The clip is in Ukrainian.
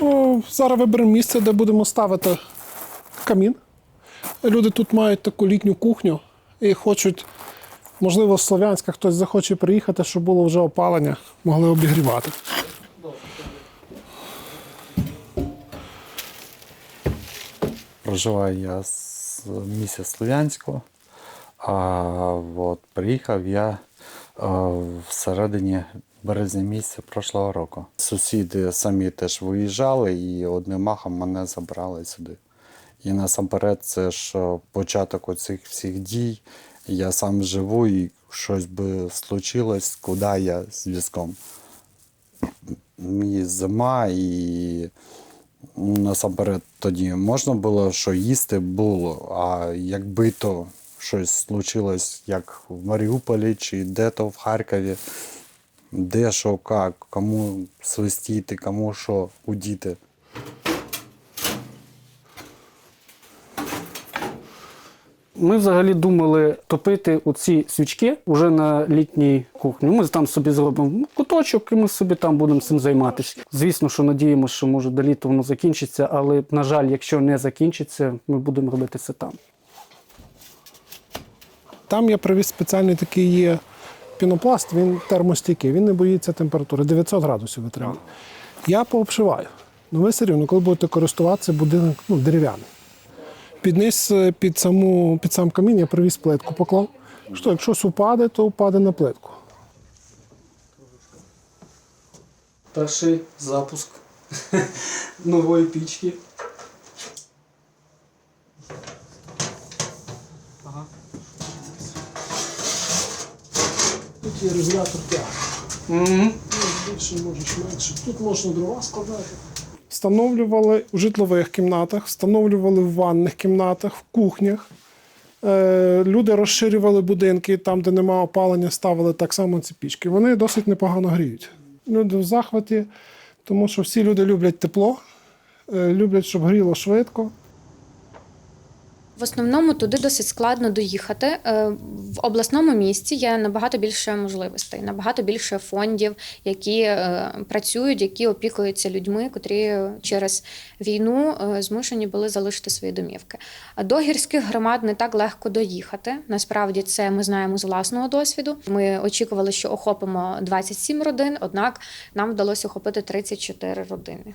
О, зараз виберемо місце, де будемо ставити камін. Люди тут мають таку літню кухню і хочуть, можливо, з Слов'янська хтось захоче приїхати, щоб було вже опалення, могли обігрівати. Проживаю я з місця Слов'янського, а от приїхав я е, в середині березня місяця прошлого року. Сусіди самі теж виїжджали і одним махом мене забрали сюди. І насамперед, це ж е, початок оцих всіх дій. Я сам живу і щось би случилось, куди я з візком. Мені зима і насамперед тоді можна було що їсти було. А якби то щось случилось, як в Маріуполі чи де-то в Харкові, де що, як, кому свистіти, кому що удіти. Ми взагалі думали топити оці свічки вже на літній кухні. Ми там собі зробимо куточок, і ми собі там будемо цим займатися. Звісно, що надіємося, що може до літа воно закінчиться, але на жаль, якщо не закінчиться, ми будемо робити це там. Там я привіз спеціальний такий є пінопласт, він термостійкий, він не боїться температури, 900 градусів витримує. Я пообшиваю. Ну ви все рівно, коли будете користуватися, будинок ну, дерев'яний. Під низ, е, під, саму, під сам камін я привіз плитку поклав. Що, якщо упаде, то впаде на плитку. Перший запуск нової пічки. Є регулятор тяги. Угу. Більше можеш менше. Тут можна дрова складати. Встановлювали у житлових кімнатах, встановлювали в ванних кімнатах, в кухнях. Е, люди розширювали будинки, там, де немає опалення, ставили так само ці пічки. Вони досить непогано гріють. Люди в захваті, тому що всі люди люблять тепло, е, люблять, щоб гріло швидко. В основному туди досить складно доїхати. Е, В обласному місті є набагато більше можливостей, набагато більше фондів, які е, працюють, які опікуються людьми, котрі через війну е, змушені були залишити свої домівки. До гірських громад не так легко доїхати. Насправді це ми знаємо з власного досвіду. Ми очікували, що охопимо 27 родин, однак нам вдалося охопити 34 родини.